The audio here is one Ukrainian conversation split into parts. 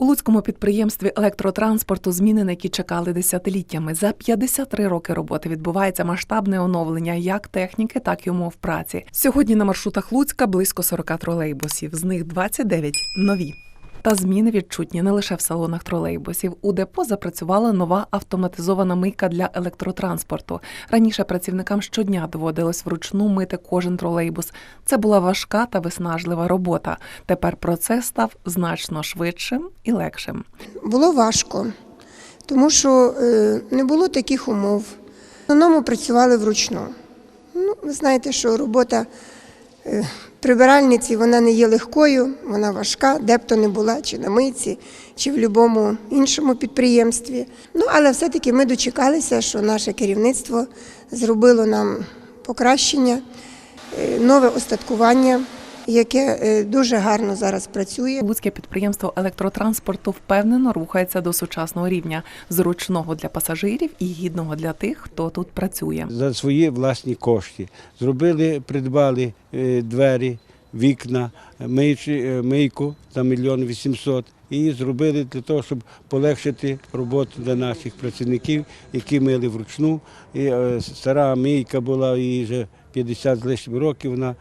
У Луцькому підприємстві електротранспорту зміни, на які чекали десятиліттями. За 53 роки роботи відбувається масштабне оновлення як техніки, так і умов праці. Сьогодні на маршрутах Луцька близько 40 тролейбусів, з них 29 – нові. Та зміни відчутні не лише в салонах тролейбусів. У депо запрацювала нова автоматизована мийка для електротранспорту. Раніше працівникам щодня доводилось вручну мити кожен тролейбус. Це була важка та виснажлива робота. Тепер процес став значно швидшим і легшим. Було важко, тому що е, не було таких умов. В основному працювали вручну. Ну, ви знаєте, що робота прибиральниці вона не є легкою, вона важка, де б то не була, чи на митці, чи в будь-якому іншому підприємстві. Ну, але все-таки ми дочекалися, що наше керівництво зробило нам покращення, е, нове остаткування, яке е, дуже гарно зараз працює. Луцьке підприємство електротранспорту впевнено рухається до сучасного рівня, зручного для пасажирів і гідного для тих, хто тут працює. за свої власні кошти. Зробили, придбали е, двері, вікна, е, мийку за мільйон вісімсот. І зробили для того, щоб полегшити роботу для наших працівників, які мили вручну. І, стара мийка була їй вже 50 з лишнім років. Вона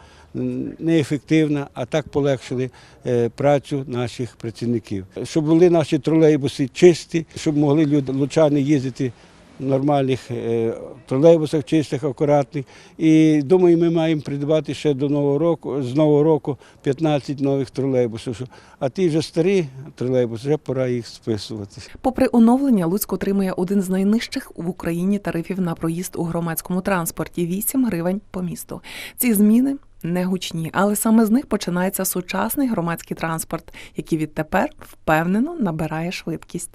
неефективна, а так полегшили е, працю наших працівників. Щоб були наші тролейбуси чисті, щоб могли люди лучани їздити нормальних е, тролейбусах, чистих, акуратних. І думаю, ми маємо придбати ще до нового року, з нового року 15 нових тролейбусів. А ті вже старі тролейбуси, вже пора їх списувати. Попри оновлення, Луцьк отримує один з найнижчих в Україні тарифів на проїзд у громадському транспорті 8 гривень по місту. Ці зміни не гучні, але саме з них починається сучасний громадський транспорт, який відтепер впевнено набирає швидкість.